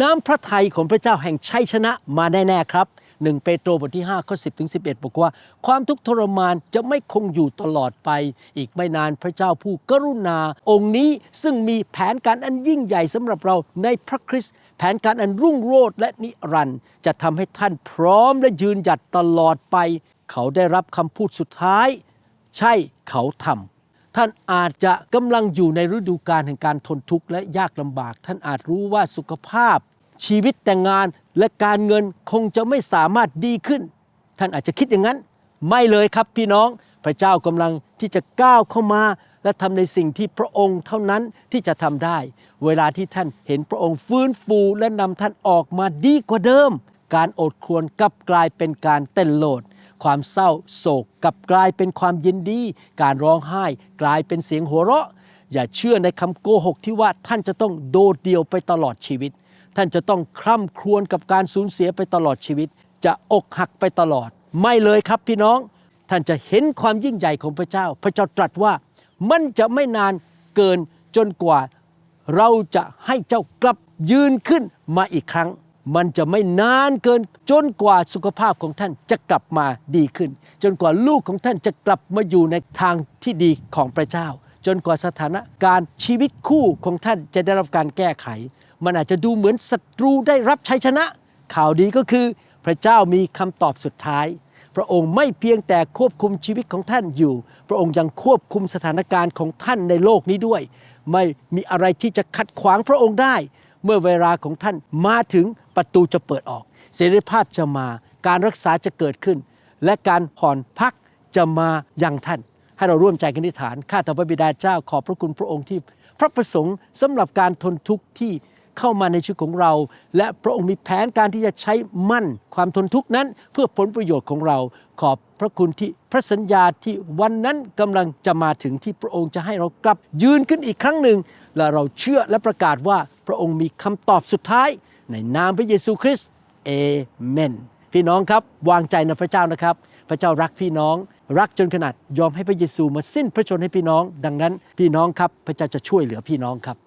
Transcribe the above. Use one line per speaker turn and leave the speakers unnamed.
น้ำพระทัยของพระเจ้าแห่งชัยชนะมาแน่ๆครับหนึ่งเปโตรบทที่5ข้อ10ถึง11 บอกว่า ความทุกข์ทรมานจะไม่คงอยู่ตลอดไป อีกไม่นานพระเจ้าผู้กรุณา องค์นี้ซึ่งมีแผนการอันยิ่งใหญ่สำหรับเราในพระคริสต์แผนการอันรุ่งโรจน์และนิรันดร์จะทำให้ท่านพร้อมและยืนหยัดตลอดไป เขาได้รับคำพูดสุดท้าย ใช่เขาทำ ท่านอาจจะกำลังอยู่ในฤดูกาลแห่งการทนทุกข์และยากลำบาก ท่านอาจรู้ว่าสุขภาพ ชีวิตแต่งงานและการเงินคงจะไม่สามารถดีขึ้น ท่านอาจจะคิดอย่างนั้น ไม่เลยครับพี่น้อง พระเจ้ากำลังที่จะก้าวเข้ามา และทำในสิ่งที่พระองค์เท่านั้นที่จะทำได้ เวลาที่ท่านเห็นพระองค์ฟื้นฟูและนำท่านออกมาดีกว่าเดิม การอดควญกลับกลายเป็นการเต้นโลด ความเศร้าโศกกลับกลายเป็นความยินดี การร้องไห้ กลายเป็นเสียงหัวเราะ อย่าเชื่อในคำโกหกที่ว่าท่านจะต้องโดดเดี่ยวไปตลอดชีวิต ท่านจะต้องคร่ำครวญกับการสูญเสียไปตลอดชีวิต จะอกหักไปตลอด ไม่เลยครับพี่น้อง ท่านจะเห็นความยิ่งใหญ่ของพระเจ้า พระเจ้าตรัสว่ามันจะไม่นานเกินจนกว่า เราจะให้เจ้ากลับยืนขึ้นมาอีกครั้ง มันจะไม่นานเกินจนกว่าสุขภาพของท่านจะกลับมาดีขึ้น จนกว่าลูกของท่านจะกลับมาอยู่ในทางที่ดีของพระเจ้า จนกว่าสถานการณ์ชีวิตคู่ของท่านจะได้รับการแก้ไข มันอาจจะดูเหมือนศัตรูได้รับชัยชนะ ข่าวดีก็คือ พระเจ้ามีคำตอบสุดท้าย พระองค์ไม่เพียงแต่ควบคุมชีวิตของท่านอยู่ พระองค์ยังควบคุมสถานการณ์ของท่านในโลกนี้ด้วย ไม่มีอะไรที่จะขัดขวางพระองค์ได้ เมื่อเวลาของท่านมาถึงประตูจะเปิดออก เสรีภาพจะมาการรักษาจะเกิดขึ้น และการผ่อนพักจะมาอยังท่าน ให้เราร่วมใจกันอธิษฐานข้าแต่พระบิดาเจ้าขอบพระคุณพระองค์ที่ พระประสงค์สำหรับการทนทุกข์ที่เข้ามาในชีวิตของเรา และพระองค์มีแผนการที่จะใช้มั่นความทนทุกข์นั้น เพื่อผลประโยชน์ของเรา ขอบพระคุณที่พระสัญญาที่วันนั้นกำลังจะมาถึงที่พระองค์จะให้เรากลับยืนขึ้นอีกครั้งหนึ่ง และเราเชื่อและประกาศว่าพระองค์มีคำตอบสุดท้าย ในนามพระเยซูคริสต์เอเมน พี่น้องครับวางใจในพระเจ้านะครับ พระเจ้ารักพี่น้อง รักจนขนาดยอมให้พระเยซูมาสิ้นพระชนให้พี่น้อง ดังนั้นพี่น้องครับพระเจ้าจะช่วยเหลือพี่น้องครับ